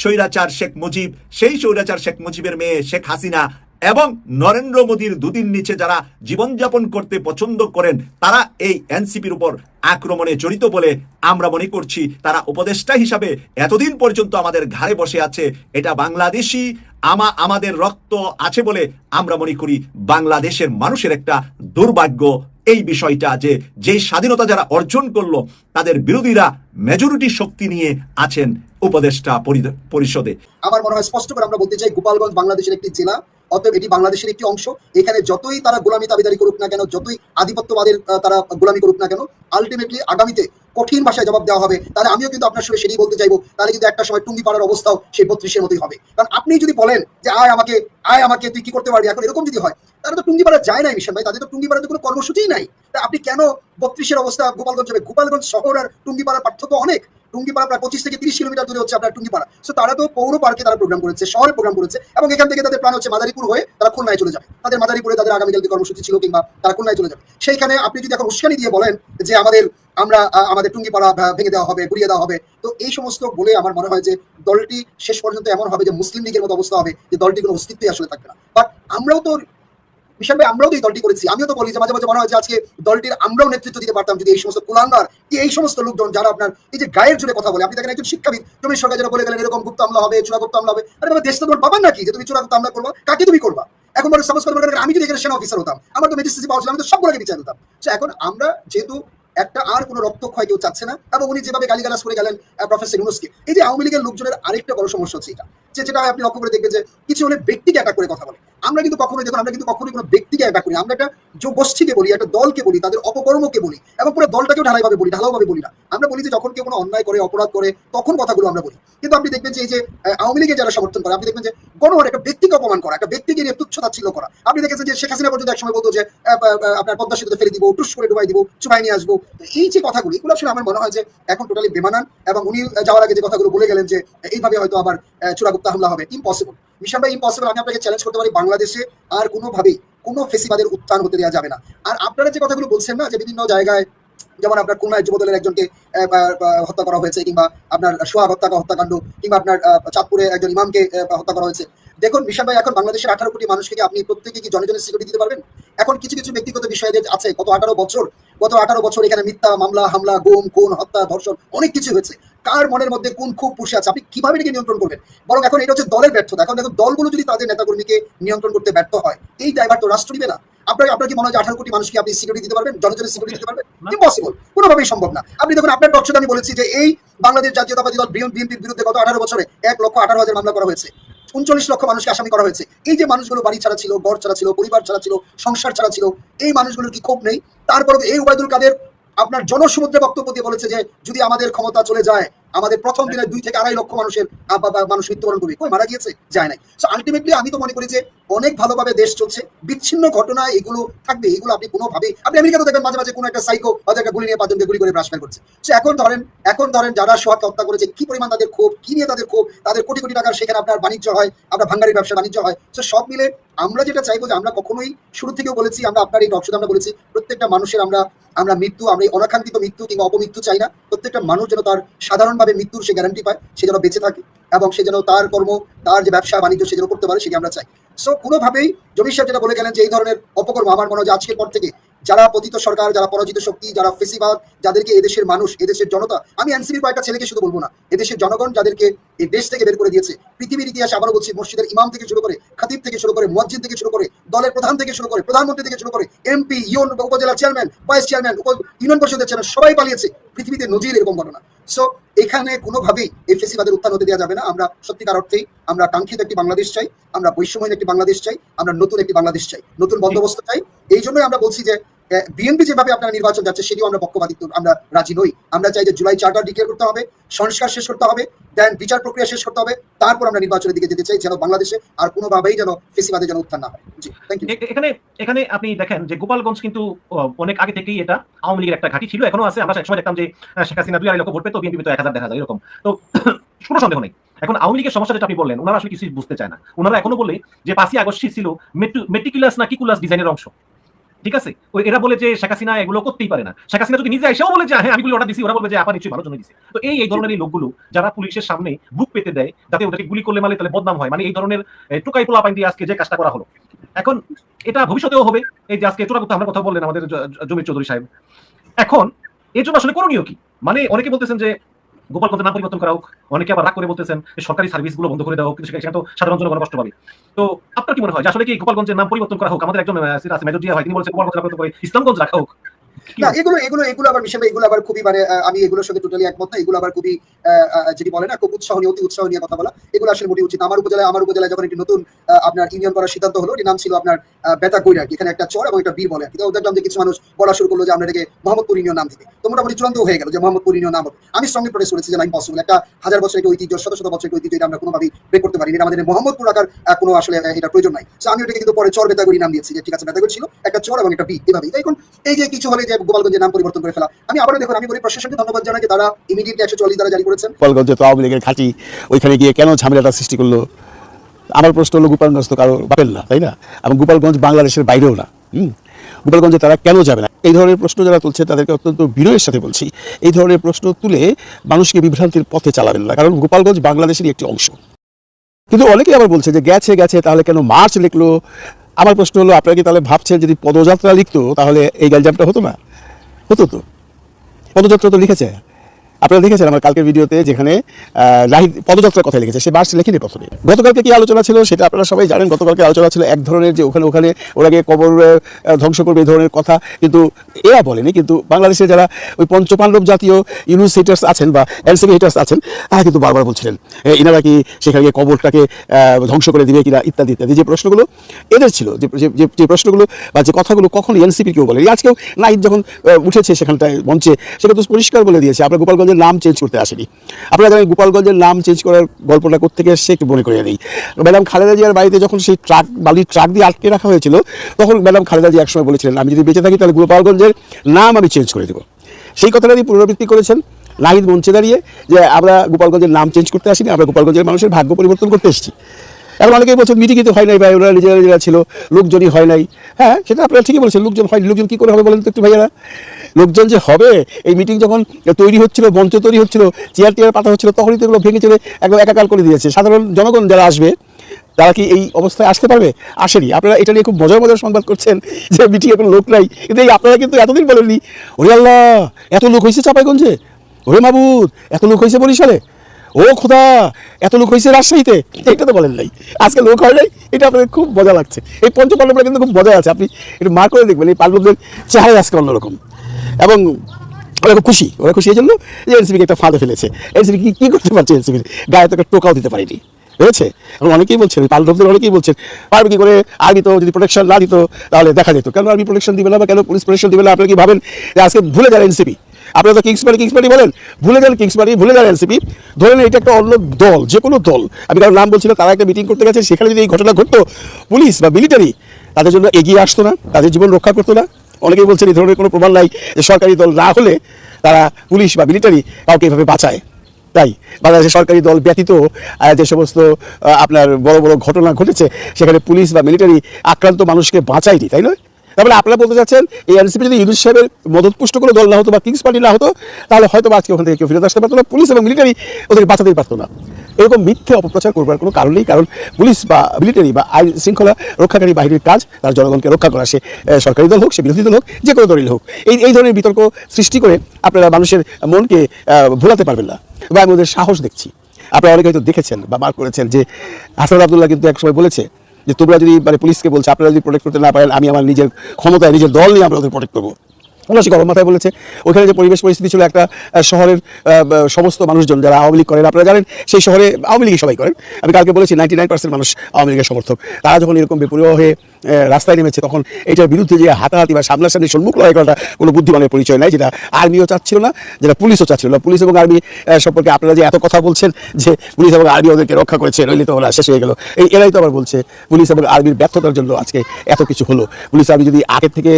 স্বৈরাচার শেখ মুজিব, সেই স্বৈরাচার শেখ মুজিবের মেয়ে শেখ হাসিনা এবং নরেন্দ্র মোদীর দুদিন নিচে যারা জীবনযাপন করতে পছন্দ করেন, তারা এই এনসিপির উপর আক্রমণে জড়িত বলে আমরা মনে করছি। তারা উপদেষ্টা হিসাবে এতদিন পর্যন্ত আমাদের ঘাড়ে বসে আছে। এটা বাংলাদেশি আমা আমাদের রক্ত আছে বলে আমরা মনে করি। বাংলাদেশের মানুষের একটা দুর্ভাগ্য এই বিষয়টা যে যেই স্বাধীনতা যারা অর্জন করল, তাদের বিরোধীরা মেজরিটি শক্তি নিয়ে আছেন উপদেষ্টা পরি- পরিষদে। আমার মনে হয় স্পষ্ট করে আমরা বলতে চাই, গোপালগঞ্জ বাংলাদেশের একটি জেলা। অতএব এটি বাংলাদেশের একটি অংশ। এখানে যতই তারা গোলামি দাবিদারি করুক না কেন, যতই আধিপত্যবাদের তারা গোলামী করুক না কেন আলটিমেটলি আগামীতে কঠিন ভাষায় জবাব দেওয়া হবে, তাহলে আমিও কিন্তু আপনার সঙ্গে সেটাই বলতে চাইব। তাহলে কিন্তু একটা সময় টুঙ্গি পাড়ার অবস্থাও সেই বত্রিশের মতোই হবে। কারণ আপনি যদি বলেন যে, আয় আমাকে আয় আমাকে, তুই কি করতে পারবি? এখন এরকম যদি হয়, তাহলে তো টুঙ্গি পাড়া যায় না মিশন ভাই। তাদের তো টুঙ্গি পাড়াতে কোনো কর্মসূচিই নাই। তা আপনি কেন বত্রিশের অবস্থা গোপালগঞ্জ হবে? গোপালগঞ্জ শহর আর টুঙ্গিপাড়ার পার্থক্য অনেক। টুঙ্গিপাড়া প্রায় পঁচিশ থেকে তিরিশ কিলোমিটার দূরে হচ্ছে আপনার টুঙ্গিপাড়া সো তারা তো পৌর পার্কে তারা প্রোগ্রাম করেছে, শহরে প্রোগ্রাম করেছে, এবং এখান থেকে তাদের প্ল্যান হচ্ছে মাদারীপুর হয়ে তারা খুলনায় চলে যাবে। তাদের মাদারীপুরে তাদের আগামীকালকে কর্মসূচি ছিল কিংবা তারা খুলনায় চলে যাবে। সেইখানে আপনি যদি এখন উস্কানি দিয়ে বলেন যে, আমাদের আমরা আমাদের টুঙ্গিপাড়া ভা- ভেঙে দেওয়া হবে, গুড়িয়ে দেওয়া হবে। তো এই সমস্ত বলে আমার মনে হয় যে দলটি শেষ পর্যন্ত এমন হবে যে মুসলিম লীগের মতো অবস্থা হবে যে দলটি কোনো অস্তিত্বই আসলে থাকবে না। বাট আমরাও তো, বিশাল ভাই, আমরাও তো এই দলটি করেছি। আমিও তো বলি যে মাঝে মাঝে মনে হয় যে আজকে দলটির আমরাও নেতৃত্ব দিতে পারতাম যদি এই সমস্ত কুলাঙ্গার, এই সমস্ত লোকজন যারা আপনার এই যে গায়ের জুড়ে কথা বলে, আপনি দেখেন একজন শিক্ষাবিদ তুমি সরকার যারা বলে গেলেন, এরকম গুপ্ত আমলা হবে, চূড়া গুপ্ত আমলা হবে। আরে বাবা দেশটা তোমার পাবেন নাকি যে তুমি চূড়া গুপ্ত আমলা করবা? কাকে তুমি করবা? এখন বলে সাপোজ করে আমি যদি এখানে সেনা অফিসার হতাম, আমার তো ম্যাজিস্ট্রেসি পাওয়া ছিল, আমি তো সবগুলোকে বিচার So এখন আমরা যেহেতু একটা আর কোনো রক্তক্ষয় কেউ চাচ্ছে না। এবং উনি যেভাবে গালিগালাজ করে গেলেন প্রফেসর ইউনুসকে, এই যে আওয়ামী লীগের লোকজনের আরেকটা বড় সমস্যা হচ্ছে এটা। যে যেটা আপনি লক্ষ্য করে দেখবেন যে কিছু হলে ব্যক্তিকে অ্যাটাক করে কথা বলে। আমরা কিন্তু কখনোই দেখুন আমরা কিন্তু কখনোই কোনো ব্যক্তিকে অ্যাটাক করি আমরা একটা যে গোষ্ঠীকে বলি, একটা দলকে বলি, তাদের অপকর্মকে বলি, এবং পুরো দলটাকেও ঢালাইভাবে বলি, ঢালাওভাবে বলি না। আমরা বলি যে যখন কেউ কোনো অন্যায় করে, অপরাধ করে, তখন কথাগুলো আমরা বলি। কিন্তু আপনি দেখবেন যে এই যে আওয়ামী লীগের যারা সমর্থন করে, আপনি দেখবেন যে গণহার একটা ব্যক্তিকে অপমান করা, একটা ব্যক্তিকে নিয়ে তুচ্ছতা ছিল করা। আপনি দেখেছেন যে শেখ হাসিনা পর্যন্ত একসময় বলতো যে আপনার পদ্মা সেতুতে ফেলে দিব, টুস করে ডুবাই দিব, চুবাই নিয়ে আসব। তো এই যে কথাগুলো, এগুলো আসলে আমার মনে হয় যে এখন টোটালি বেমানান, এবং উনি যাওয়ার আগে যে কথাগুলো বলে গেলেন যে, এইভাবে হয়তো আবার চূড়াগুপ্তা হামলা হবে ইম্পসিবল মিশন ভাই ইম্পসিবল আমি আপনাকে চ্যালেঞ্জ করতে পারি বাংলাদেশে আর কোনোভাবেই, কোনো ফেসিবাদের উত্থান হতে দেওয়া যাবে না। আর আপনারা যে কথাগুলো বলছেন না, যে বিভিন্ন জায়গায়, যেমন আপনার খুলনায় যুবদলের একজনকে হত্যা করা হয়েছে, কিংবা আপনার সোহাগ হত্যা হত্যাকাণ্ড, কিংবা আপনার চাঁদপুরে একজন ইমামকে হত্যা করা হয়েছে। দেখুন বিশাল ভাই, এখন বাংলাদেশের আঠারো কোটি মানুষকে কি আপনি প্রত্যেকে কি জনজনের সিকিউরিটি দিতে পারবেন? এখন কিছু কিছু ব্যক্তিগত বিষয় আছে, গত আঠারো বছর, গত আঠারো বছর এখানে মিথ্যা মামলা, হামলা, গুম, খুন, হত্যা, ধর্ষণ, অনেক কিছু হয়েছে। কার মনের মধ্যে কোন খুব পুষে আছে? আপনি কীভাবে এটাকে নিয়ন্ত্রণ করবেন? বরং এখন এটা হচ্ছে দলের ব্যর্থতা। এখন দেখুন দলগুলো যদি তাদের নেতাকর্মীকে নিয়ন্ত্রণ করতে ব্যর্থ হয় এই ড্রাইভার তো রাষ্ট্র নিবে না। আপনার আপনার কি মনে হয় আঠারো কোটি মানুষকে আপনি সিকিউরিটি দিতে পারবেন? জনজনের সিকিউরিটি দিতে পারবেন? ইম্পসিবল কোনোভাবেই সম্ভব না। আপনি দেখুন আপনার টকশোতে আমি বলেছি যে এই বাংলাদেশ জাতীয়তাবাদী দল বিএনপির বিরুদ্ধে গত আঠারো বছরে এক লক্ষ আঠারো হাজার মামলা করা হয়েছে। উনচল্লিশ লক্ষ মানুষকে আসামি করা হয়েছে। এই যে মানুষগুলো বাড়ি ছাড়া ছিল ঘর ছাড়া ছিল পরিবার ছাড়া ছিল সংসার ছাড়া ছিল এই মানুষগুলোর কি ক্ষোভ নেই? তারপরে এই ওবায়দুল কাদের আপনার জনসমুদ্রে বক্তব্য দিয়ে বলেছে যে যদি আমাদের ক্ষমতা চলে যায় আমাদের প্রথম দিনে দুই থেকে আড়াই লক্ষ মানুষের মানুষ মৃত্যুবরণ করবে। কই, মারা গিয়েছে? যায় নাই। সো আলটিমেটলি আমি তো মনে করি যে, অনেক ভালোভাবে দেশ চলছে। বিচ্ছিন্ন ঘটনা, এগুলো থাকবে, এগুলো আপনি কোনোভাবেই আপনি আমেরিকাতে দেখবেন মাঝে মাঝে কোনো একটা সাইকো হয়তো একটা গুলি নিয়ে পাঁচজনকে গুলি করে ব্রাশমেন্ট করছে। সো এখন ধরেন এখন ধরেন যারা সোহাগকে হত্যা করেছে, কি পরিমাণ তাদের ক্ষোভ, কি নিয়ে তাদের ক্ষোভ? তাদের কোটি কোটি টাকার সেখানে আপনার বাণিজ্য হয়, আপনার ভাঙ্গারির ব্যবসা, বাণিজ্য হয়। সো সব মিলে আমরা যেটা চাইব যে, আমরা কখনোই শুরু থেকেও বলেছি, আমরা আপনার এই টকশোতে আমরা বলেছি, প্রত্যেকটা মানুষের আমরা আমরা মৃত্যু, আমরা অনাকাঙ্ক্ষিত মৃত্যু কিংবা অপমৃত্যু চাই না। প্রত্যেকটা মানুষ যেন তার সাধারণভাবে মৃত্যুর সে গ্যারান্টি পায়, সে যেন বেঁচে থাকে এবং সে যেন তার কর্ম, তার যে ব্যবসা, বাণিজ্য সে যেন করতে পারে, সেটি আমরা চাই। সো কোনোভাবেই জমির সাহেব যেটা বলে গেলেন যে এই ধরনের অপকর্ম আমার মনে হয় আজকের পর থেকে যারা পতিত সরকার, যারা পরাজিত শক্তি, যারা ফেসিবাদ, যাদেরকে এদেশের মানুষ, এদেশের জনতা, আমি এনসিপির কয়েকটা ছেলেকে শুধু বলব না, এদেশের জনগণ যাদেরকে এই দেশ থেকে বের করে দিয়েছে, পৃথিবীর ইতিহাসে আবারও বলছি, মসজিদের ইমাম থেকে শুরু করে, খাতিব থেকে শুরু করে মসজিদ থেকে শুরু করে, দলের প্রধান থেকে শুরু করে, প্রধানমন্ত্রী থেকে শুরু করে, এমপি ইউন উপজেলা চেয়ারম্যান ভাইস চেয়ারম্যান ইউনিয়ন পরিষদের চেয়ারম্যান সবাই পালিয়েছে, পৃথিবীতে নজির এরকম ঘটনা। সো এখানে কোনোভাবেই এই ফেসিবাদের উত্থান হতে দেওয়া যাবে না। আমরা সত্যিকার অর্থেই আমরা কাঙ্ক্ষিত একটি বাংলাদেশ চাই, আমরা বৈষম্যহীন একটি বাংলাদেশ চাই, আমরা নতুন একটি বাংলাদেশ চাই, নতুন বন্দোবস্ত চাই। এই জন্যই আমরা বলছি যে বিএনপি যেভাবে আপনারা নির্বাচন যাচ্ছে, সেটিও আমরা পক্ষপাতিত্ব, আমরা রাজি নই। আমরা চাই যে জুলাই চার্টার ডিক্লেয়ার করতে হবে, সংস্কার শেষ করতে হবে দেন বিচার প্রক্রিয়া শেষ করতে হবে, তারপর আমরা নির্বাচনের দিকে যেতে চাই, যেন বাংলাদেশে আর কোনোভাবেই যেন ফেসিবাদের যেন উত্থান না হয়। এখানে এখানে আপনি দেখেন যে গোপালগঞ্জ কিন্তু অনেক আগে থেকেই এটা আওয়ামী লীগের একটা ঘাঁটি ছিল, এখনও আছে। আমরা একসময় দেখতাম যে শেখ হাসিনা দুই আড়াই লক্ষ ভোট পেতো বিএনপি তো এক হাজার দেখা যায় এরকম। তো কোনো সন্দেহ নেই। এখন আওয়ামী লীগের সমস্যা যেটা আপনি বললেন, ওনারা আসলে কিছুই বুঝতে চায় না। ওনারা এখনও বলে যে পাঁচই আগস্ট ছিল মেটিকুলাস না কি কিকুলাস ডিজাইনের অংশ। ঠিক আছে? ওই এরা বলে যে শেখ হাসিনা এগুলো করতেই পারে না। শেখ হাসিনা যদি নিজে এসেও বলে যে হ্যাঁ আমি গুলি অর্ডার দিছি। ওরা বলবে যে, আপা, নিশ্চয়ই ভালো জন্য দিছি। তো এই এই ধরনের এই লোকগুলো যারা পুলিশের সামনে বুক পেতে দেয়, যাতে ওদেরকে গুলি করলে মালে তাহলে বদনাম হয়। মানে এই ধরনের টুকাই পোলা পাইন দিয়ে আজকে যে কাজটা করা হলো। এখন এটা ভবিষ্যতেও হবে। এই যে আজকে চোরাগুপ্ত আমরা কথা বললেন আমাদের জমির চৌধুরী সাহেব। এখন এর জন্য আসলে করণীয় কি? মানে অনেকে বলতেছেন যে গোপালগঞ্জের নাম পরিবর্তন করা হোক, অনেকে আবার রাগ করে বলতেছেন সরকারি সার্ভিসগুলো বন্ধ করে দেওয়া হোক কিন্তু সেখানে তো সাধারণ জনগণ কষ্ট পাবে। তো আপনার কি মনে হয় আসলে কি গোপালগঞ্জের নাম পরিবর্তন করা হোক? আমাদের একজন মেজর জিয়া হয়, তিনি বলছে, গোপালগঞ্জ ইসলামগঞ্জ রাখা হোক। না এগুলো এগুলো এগুলো আবার এগুলো আবার খুবই মানে আমি এগুলোর সঙ্গে টোটালি একমত না এগুলো আবার খুবই যেটি বলে না খুব উৎসাহ নিয়ে অতি উৎসাহ নিয়ে কথা বলা এগুলো আসলে মোটেই উচিত আমার উপজেলায় আমার উপজেলায় যখন একটি নতুন আপনার ইউনিয়ন করার সিদ্ধান্ত হলো এটির নাম ছিল আপনার বেতা এখানে একটা চর এবং একটা বীর বলে আর কি। দেখলাম যে কিছু মানুষ বলা শুরু করল যে আমরা এটাকে মোহাম্মদপুর ইউনিয়ন নাম দিবে তো মোটামুটি চূড়ান্ত হয়ে গেল যে মোহাম্মদপুর ইউনিয়ন নাম হবে। আমি স্ট্রংলি প্রোটেস্ট করেছি যে না ইম্পসিবল একটা হাজার বছর একটা ঐতিহ্য শত শত বছর ঐতিহ্য এটা আমরা কোনোভাবেই ব্রেক করতে পারি আমাদের মোহাম্মদপুর রাখার কোনো আসলে এটা প্রয়োজন নাই। সো আমি ওটাকে কিন্তু পরে চর বেতাগুড়ি নাম দিয়েছি যে ঠিক আছে বেতাগুড়ি ছিল একটা চর এবং একটা বি এভাবেই। এখন এই যে কিছু হলে গোপালগঞ্জের নাম পরিবর্তন করে ফেলা। আমি আবারও দেখুন, আমি বলি প্রশাসনকে ধন্যবাদ জানাই যে তারা ইমিডিয়েটলি একশো চল্লিশ দ্বারা জারি করেছেন গোপালগঞ্জে তো আওয়ামী লীগের ওইখানে গিয়ে কেন ঝামেলাটা সৃষ্টি করল? আমার প্রশ্ন হলো, গোপালগঞ্জ তো কারও না, তাই না? এবং গোপালগঞ্জ বাংলাদেশের বাইরেও না গোপালগঞ্জে তারা কেন যাবে না? এই ধরনের প্রশ্ন যারা তুলছে, তাদেরকে অত্যন্ত বিনয়ের সাথে বলছি। এই ধরনের প্রশ্ন তুলে মানুষকে বিভ্রান্তির পথে চালাবেন না, কারণ গোপালগঞ্জ বাংলাদেশেরই একটি অংশ। কিন্তু অনেকেই আবার বলছে যে, গেছে গেছে, তাহলে কেন মার্চ লিখলো? আমার প্রশ্ন হলো আপনাকে তাহলে ভাবছেন যদি পদযাত্রা লিখতো, তাহলে এই গ্যালজামটা হতো না? হতো তো। পদযাত্রা তো লিখেছে। আপনারা দেখেছেন আমার কালকের ভিডিওতে যেখানে রাহিদ পদযাত্রার কথা লিখেছে। সে বাস লেখেনি প্রথমে। গতকালকে কি আলোচনা ছিল সেটা আপনারা সবাই জানেন। গতকালকে আলোচনা ছিল এক ধরনের যে ওখানে ওখানে ওরা গিয়ে কবর ধ্বংস করবে এই ধরনের কথা। কিন্তু এরা বলেনি, কিন্তু বাংলাদেশে যারা ওই পঞ্চপাণ্ডব জাতীয় ইউনিস হেটার্স আছেন বা এনসিপি হেটার্স আছেন, তারা কিন্তু বারবার বলছিলেন এনারা কি সেখানে কবরটাকে ধ্বংস করে দিবে কিনা? ইত্যাদি ইত্যাদি। যে প্রশ্নগুলো এদের ছিল, যে, যে- প্রশ্নগুলো বা যে কথাগুলো কখনো এনসিপি কেউ বলেনি। আজকেও নাইট যখন উঠেছে সেখানটায় মঞ্চে, সেটা তো পরিষ্কার বলে দিয়েছে। আমরা গোপালগঞ্জের নাম চেঞ্জ করতে আসেনি। আপনারা জানেন গোপালগঞ্জের নাম চেঞ্জ করার গল্পটা কোথেকে এসছে একটু মনে করিয়ে দিই ম্যাডাম খালেদা জিয়ার বাড়িতে যখন সেই ট্রাক বালির ট্রাক দিয়ে আটকে রাখা হয়েছিল, তখন ম্যাডাম খালেদা জিয়া একসময় বলেছিলেন, আমি যদি বেঁচে থাকি তাহলে গোপালগঞ্জের নাম আমি চেঞ্জ করে দেবো। সেই কথাটা দিয়ে পুনরাবৃত্তি করেছেন নাহিদ মঞ্চে দাঁড়িয়ে যে, আমরা গোপালগঞ্জের নাম চেঞ্জ করতে আসিনি, আমরা গোপালগঞ্জের মানুষের ভাগ্য পরিবর্তন করতে এসেছি। এখন অনেকেই বলছেন মিটিংই তো হয় নাই ভাই, ওরা নিজেরা নিজেরা ছিল, লোকজনই হয় নাই। হ্যাঁ সেটা আপনারা ঠিকই বলছেন, লোকজন হয়, লোকজন কী করে হবে বলেন তো একটু ভাইয়ারা? লোকজন যে হবে, এই মিটিং যখন তৈরি হচ্ছিল, মঞ্চ তৈরি হচ্ছিল, চেয়ার টেয়ার পাতা হচ্ছিল, তখনই তো এগুলো ভেঙে চলে একদম একাকাল করে দিয়েছে। সাধারণ জনগণ যারা আসবে, তারা কি এই অবস্থায় আসতে পারবে? আসেনি। আপনারা এটা নিয়ে খুব মজার মজার সংবাদ করছেন যে মিটিং এখন লোক নাই। কিন্তু এই আপনারা কিন্তু এতদিন বলেননি, ওরে আল্লাহ, এত লোক হয়েছে চাপাইগঞ্জে? ওরে মাবুদ, এত লোক হয়েছে বরিশালে? ও খোদা, এত লোক হয়েছে রাজশাহীতে? এটা তো বলেন নাই। আজকে লোক হয় নাই, এটা আপনাদের খুব মজা লাগছে। এই পঞ্চপাণ্ডবরা কিন্তু খুব মজা আছে। আপনি একটু মার করে দেখবেন, এই পাণ্ডবদের চেহারা আজকে অন্যরকম। এবং ওরা খুশি ওরা খুশি এই জন্য যে এনসিপিকে একটা ফাঁদে ফেলেছে। এনসিপি কি কী করতে পারছে এনসিপির? গায়ে তো একটা টোকাও দিতে পারেনি। বুঝেছে? এবং অনেকেই বলছেন পাল্টবদের অনেকেই বলছেন, পারবে কি করে? আর্মি তো যদি প্রোটেকশন না দিত, তাহলে দেখা যেত। কেন আর্মি প্রোটেকশন দিবে না বা কেন পুলিশ প্রোটেকশন দিবে না? আপনারা কি ভাবেন যে আজকে ভুলে যান এনসিপি? আপনারা তো কিংস পার্টি কিংস পার্টি বলেন? ভুলে যান কিংস পার্টি ভুলে যান এনসিপি ধরেন এটা একটা অন্য দল, যে কোনো দল। আমি কারোর নাম বলছিলাম তারা একটা মিটিং করতে গেছে, সেখানে যদি এই ঘটনা ঘটতো পুলিশ বা মিলিটারি তাদের জন্য এগিয়ে আসতো না, তাদের জীবন রক্ষা করতো না। অনেকেই বলছেন এই ধরনের কোনো প্রমাণ নাই যে সরকারি দল না হলে তারা পুলিশ বা মিলিটারি কাউকে এভাবে বাঁচায়। তাই, বাংলাদেশের সরকারি দল ব্যতীত যে সমস্ত আপনার বড় বড় ঘটনা ঘটেছে, সেখানে পুলিশ বা মিলিটারি আক্রান্ত মানুষকে বাঁচায়নি, তাই নয়? তারপরে আপনারা বলতে চাচ্ছেন, এই এনসিপি যদি ইউনুস সাহেবের মদতপুষ্ট কোনো দল না হতো বা কিংস পার্টি না হতো, তাহলে হয়তো আজকে ওখান থেকে কেউ ফিরে আসতে পারতো না। পুলিশ এবং মিলিটারি ওদেরকে বাঁচাতেই পারতো না। এরকম মিথ্যে অপপ্রচার করবার কোনো কারণ নেই, কারণ পুলিশ বা মিলিটারি বা আইন শৃঙ্খলা রক্ষাকারী বাহিনীর কাজ, তার জনগণকে রক্ষা করা, সে সরকারি দল হোক, সে বিরোধী দল হোক, যে কোনো দলই হোক, এই এই ধরনের বিতর্ক সৃষ্টি করে আপনারা মানুষের মনকে ভোলাতে পারবেন না। বা আমি ওদের সাহস দেখছি। আপনারা অনেকে হয়তো দেখেছেন বা মার করেছেন যে হাসান আবদুল্লাহ কিন্তু এক সময় বলেছে যে তোমরা যদি মানে পুলিশকে বলছে, আপনারা যদি প্রোটেক্ট করতে না পারেন, আমি আমার নিজের ক্ষমতায়, নিজের দল নিয়ে আমরা ওদের প্রোটেক্ট করব। ওনার সে গরম মাথায় বলেছে, ওখানে যে পরিবেশ পরিস্থিতি ছিল একটা শহরের সমস্ত মানুষজন যারা আওয়ামী লীগ করেন, আপনারা জানেন, সেই শহরে আওয়ামী লীগই সবাই করেন। আমি কালকে বলেছি নাইনটি নাইন পার্সেন্ট মানুষ আওয়ামী লীগের সমর্থক। তারা যখন এরকম বিপরীয় হয়ে রাস্তায় নেমেছে, তখন এটার বিরুদ্ধে যে হাতাহাতি বা সামনাসামনি সম্মুখ লড়াই করাটা কোনো বুদ্ধিমানের পরিচয় নাই, যেটা আর্মিও চাচ্ছিল না, যেটা পুলিশও চাচ্ছিল না। পুলিশ এবং আর্মি সম্পর্কে আপনারা যে এত কথা বলছেন যে পুলিশ এবং আর্মি ওদেরকে রক্ষা করেছে, নইলে তো ওরা শেষ হয়ে গেল। এই, এরাই তো আবার বলছে, পুলিশ এবং আর্মির ব্যর্থতার জন্য আজকে এত কিছু হলো। পুলিশ আর্মি যদি আগের থেকে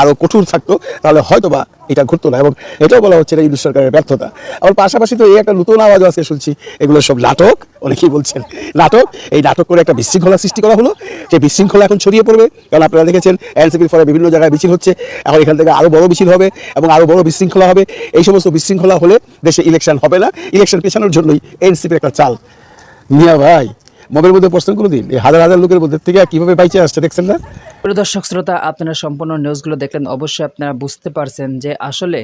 আরও আরও কঠোর থাকতো, তাহলে হয়তো বা এটা ঘটতো না এবং এটাও বলা হচ্ছে এটা সরকারের ব্যর্থতা। আবার পাশাপাশি তো এই একটা নতুন আওয়াজ আজকে শুনছি, এগুলো সব নাটক, অনেকেই বলছেন নাটক। এই নাটক করে একটা বিশৃঙ্খলা সৃষ্টি করা হলো। সেই বিশৃঙ্খলা এখন ছড়িয়ে পড়বে, কারণ আপনারা দেখেছেন এনসিপির ফলে বিভিন্ন জায়গায় মিছিল হচ্ছে, এখন এখান থেকে আরও বড় মিছিল হবে এবং আরও বড় বিশৃঙ্খলা হবে। এই সমস্ত বিশৃঙ্খলা হলে দেশে ইলেকশন হবে না। ইলেকশন পেছানোর জন্যই এনসিপির একটা চাল। মিয়া ভাই মবের মধ্যে পড়ছেন কোনোদিন এই হাজার হাজার লোকের মধ্যে থেকে কীভাবে বাইচে আসছে, দেখছেন না? প্রিয় দর্শক, শ্রোতা, আপনারা সম্পূর্ণ নিউজগুলো দেখলেন। অবশ্যই আপনারা বুঝতে পারছেন যে আসলে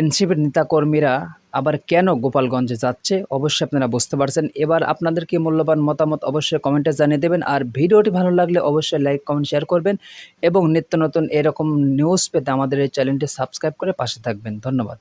এনসিপির নেতাকর্মীরা আবার কেন গোপালগঞ্জে যাচ্ছে, অবশ্যই আপনারা বুঝতে পারছেন। এবার আপনাদের কি মূল্যবান মতামত অবশ্যই কমেন্টে জানিয়ে দেবেন। আর ভিডিওটি ভালো লাগলে অবশ্যই লাইক, কমেন্ট শেয়ার করবেন এবং নিত্য নতুন এরকম নিউজ পেতে আমাদের এই চ্যানেলটি সাবস্ক্রাইব করে পাশে থাকবেন। ধন্যবাদ।